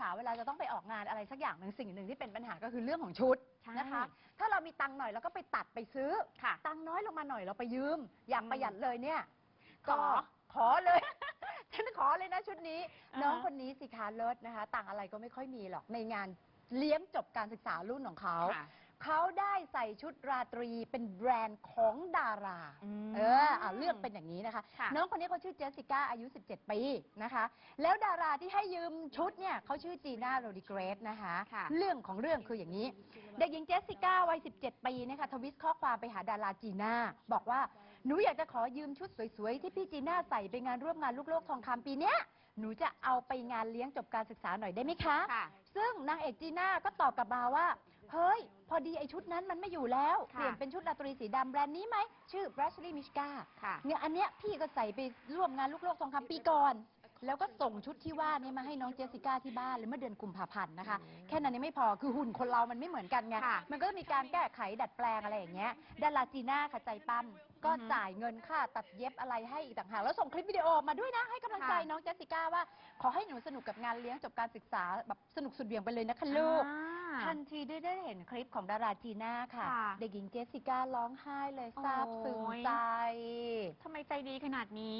สาวๆเวลาจะต้องไปออกงานอะไรสักอย่างหนึ่งสิ่งหนึ่งที่เป็นปัญหาก็คือเรื่องของชุดใช่นะคะ ถ้าเรามีตังค์หน่อยเราก็ไปตัดไปซื้อค่ะตังค์น้อยลงมาหน่อยเราไปยืม อยากประหยัดเลยเนี่ยขอก็ขอเลย ฉันขอเลยนะชุดนี้ อ่าฮะ น้องคนนี้สิคะเลิศนะคะตังค์อะไรก็ไม่ค่อยมีหรอกในงานเลี้ยงจบการศึกษารุ่นของเขา ค่ะ เขาได้ใส่ชุดราตรีเป็นแบรนด์ของดารา อืมเอออะเลือกเป็นอย่างนี้นะคะ ค่ะ น้องคนนี้เขาชื่อเจสสิก้าอายุ 17 ปีนะคะ แล้วดาราที่ให้ยืมชุดเนี่ยเขาชื่อจีน่าโรดิเกรสนะคะ ค่ะ เรื่องของเรื่องคืออย่างนี้ เด็กหญิงเจสสิก้าวัย 17 ปีนะคะทวิตข้อความไปหาดาราจีน่า บอกว่า หนูอยากจะขอยืมชุดสวยๆ ที่พี่จีน่าใส่ไปงานร่วมงานลูกโลกทองคำปีเนี้ย หนูจะเอาไปงานเลี้ยงจบการศึกษาหน่อยได้ไหมคะ ค่ะ ซึ่งนางเอกจีน่าก็ตอบกลับมาว่า เฮ้ย พอดีไอชุดนั้นมันไม่อยู่แล้วค่ะเปลี่ยนเป็นชุดราตรีสีดำแบรนด์นี้ไหม ชื่อ b r a s h l y Mishka ค่ะ เนี่ยอันเนี้ยพี่ก็ใส่ไปร่วมงานลูกโลกทองคำปีก่อน แล้วก็ส่งชุดที่ว่าเนี่ยมาให้น้องเจสสิก้าที่บ้านเลยเมื่อเดือนกุมภาพันธ์นะคะ แค่นั้นยังไม่พอคือหุ่นคนเรามันไม่เหมือนกันไงค่ะมันก็จะมีการแก้ไขดัดแปลงอะไรอย่างเงี้ยดาราจีน่าค่ะใจปั้มก็อือฮึจ่ายเงินค่าตัดเย็บอะไรให้อีกต่างหากแล้วส่งคลิปวิดีโอมาด้วยนะให้กำลังใจค่ะน้องเจสสิก้าว่า ขอให้หนูสนุกกับงานเลี้ยงจบการศึกษาแบบสนุกสุดเหวี่ยงไปเลยนะคะลูกอ่าทันทีได้ได้เห็นคลิปของดาราจีน่าค่ะ ค่ะ เด็กหญิงเจสสิก้าร้องไห้เลยซาบซึ้งโอ้ยใจ ทำไมใจดีขนาดนี้